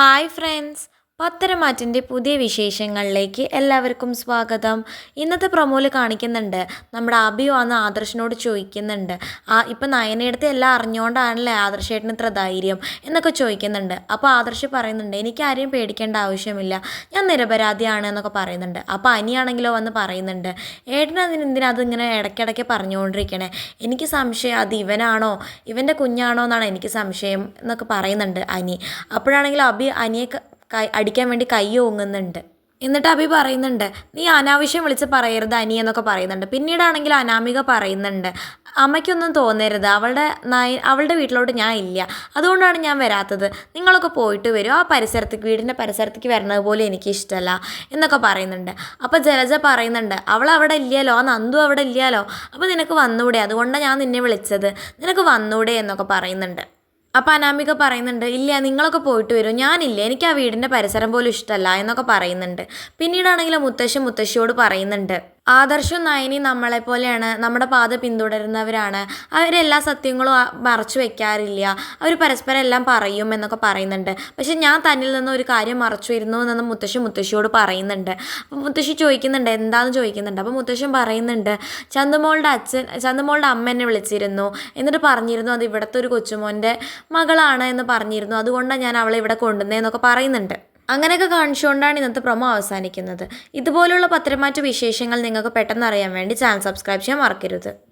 Hi friends പത്തരമാറ്റിന്റെ പുതിയ വിശേഷങ്ങളിലേക്ക് എല്ലാവർക്കും സ്വാഗതം. ഇന്നത്തെ പ്രൊമോയിൽ കാണിക്കുന്നുണ്ട്. നമ്മുടെ അബി വന്ന് ആദർശനോട് ചോദിക്കുന്നുണ്ട്. ആ ഇപ്പം നയനയെടുത്ത് എല്ലാം അറിഞ്ഞുകൊണ്ടാണല്ലേ ആദർശേട്ടന് ഇത്ര ധൈര്യം എന്നൊക്കെ ചോദിക്കുന്നുണ്ട്. അപ്പോൾ ആദർശ് പറയുന്നുണ്ട് എനിക്ക് ആരെയും പേടിക്കേണ്ട ആവശ്യമില്ല. ഞാൻ നിരപരാധിയാണ് എന്നൊക്കെ പറയുന്നുണ്ട്. അപ്പോൾ അനിയാണെങ്കിലോ വന്ന് പറയുന്നുണ്ട് ഏട്ടൻ അതിന് എന്തിനാ അതിങ്ങനെ ഇടയ്ക്കിടയ്ക്ക് പറഞ്ഞുകൊണ്ടിരിക്കണേ? എനിക്ക് സംശയം അത് ഇവനാണോ? ഇവന്റെ കുഞ്ഞാണോ? എന്നാണ് എനിക്ക് സംശയം എന്നൊക്കെ പറയുന്നുണ്ട് അനി. അപ്പോഴാണെങ്കിൽ അബി അനിയെ അടിക്കാൻ വേണ്ടി കൈ ഓങ്ങുന്നുണ്ട്. എന്നിട്ട് അഭി പറയുന്നുണ്ട് നീ അനാവശ്യം വിളിച്ച് പറയരുത് അനി എന്നൊക്കെ പറയുന്നുണ്ട്. പിന്നീടാണെങ്കിൽ അനാമിക പറയുന്നുണ്ട് അമ്മയ്ക്കൊന്നും തോന്നരുത് അവളുടെ നയ അവളുടെ വീട്ടിലോട്ട് ഞാൻ ഇല്ല. അതുകൊണ്ടാണ് ഞാൻ വരാത്തത്. നിങ്ങളൊക്കെ പോയിട്ട് വരും. ആ പരിസരത്തേക്ക് വീടിന്റെ പരിസരത്തേക്ക് വരുന്നത് പോലും എനിക്കിഷ്ടമല്ല എന്നൊക്കെ പറയുന്നുണ്ട്. അപ്പോൾ ജലജ പറയുന്നുണ്ട് അവൾ അവിടെ ഇല്ലല്ലോ ആ നന്ദു അവിടെ ഇല്ലല്ലോ അപ്പോൾ നിനക്ക് വന്നൂടെ? അതുകൊണ്ടാണ് ഞാൻ നിന്നെ വിളിച്ചത്. നിനക്ക് വന്നൂടെ? എന്നൊക്കെ പറയുന്നുണ്ട്. അപ്പോൾ അനാമിക പറയുന്നുണ്ട് ഇല്ല നിങ്ങളൊക്കെ പോയിട്ട് വരും. ഞാനില്ല എനിക്ക് ആ വീടിന്റെ പരിസരം പോലും ഇഷ്ടമല്ല എന്നൊക്കെ പറയുന്നുണ്ട്. പിന്നീടാണെങ്കിൽ മുത്തശ്ശി മുത്തശ്ശിയോട് പറയുന്നുണ്ട്. ആദർശും നയനി നമ്മളെ പോലെയാണ് നമ്മുടെ പാത പിന്തുടരുന്നവരാണ്. അവരെല്ലാ സത്യങ്ങളും മറച്ചു വെക്കാറില്ല. അവർ പരസ്പരം എല്ലാം പറയും എന്നൊക്കെ പറയുന്നുണ്ട്. പക്ഷെ ഞാൻ തന്നിൽ നിന്ന് ഒരു കാര്യം മറച്ചു വരുന്നു എന്ന് മുത്തശ്ശി മുത്തശ്ശിയോട് പറയുന്നുണ്ട്. അപ്പോൾ മുത്തശ്ശി ചോദിക്കുന്നുണ്ട് എന്താണെന്ന് ചോദിക്കുന്നുണ്ട്? അപ്പോൾ മുത്തശ്ശൻ പറയുന്നുണ്ട് ചന്ദമോളുടെ അച്ഛൻ ചന്ദമോളുടെ അമ്മ എന്നെ വിളിച്ചിരുന്നു. എന്നിട്ട് പറഞ്ഞിരുന്നു അത് ഇവിടുത്തെ ഒരു കൊച്ചുമോന്റെ മകളാണ് എന്ന് പറഞ്ഞിരുന്നു. അതുകൊണ്ടാണ് ഞാൻ അവളെ ഇവിടെ കൊണ്ടുവന്നതെന്നൊക്കെ പറയുന്നുണ്ട്. അങ്ങനെയൊക്കെ കാണിച്ചുകൊണ്ടാണ് ഇന്നത്തെ പ്രൊമോ അവസാനിക്കുന്നത്. ഇതുപോലുള്ള പത്രമാറ്റ വിശേഷങ്ങൾ നിങ്ങൾക്ക് പെട്ടെന്ന് അറിയാൻ വേണ്ടി ചാനൽ സബ്സ്ക്രൈബ് ചെയ്യാൻ മറക്കരുത്.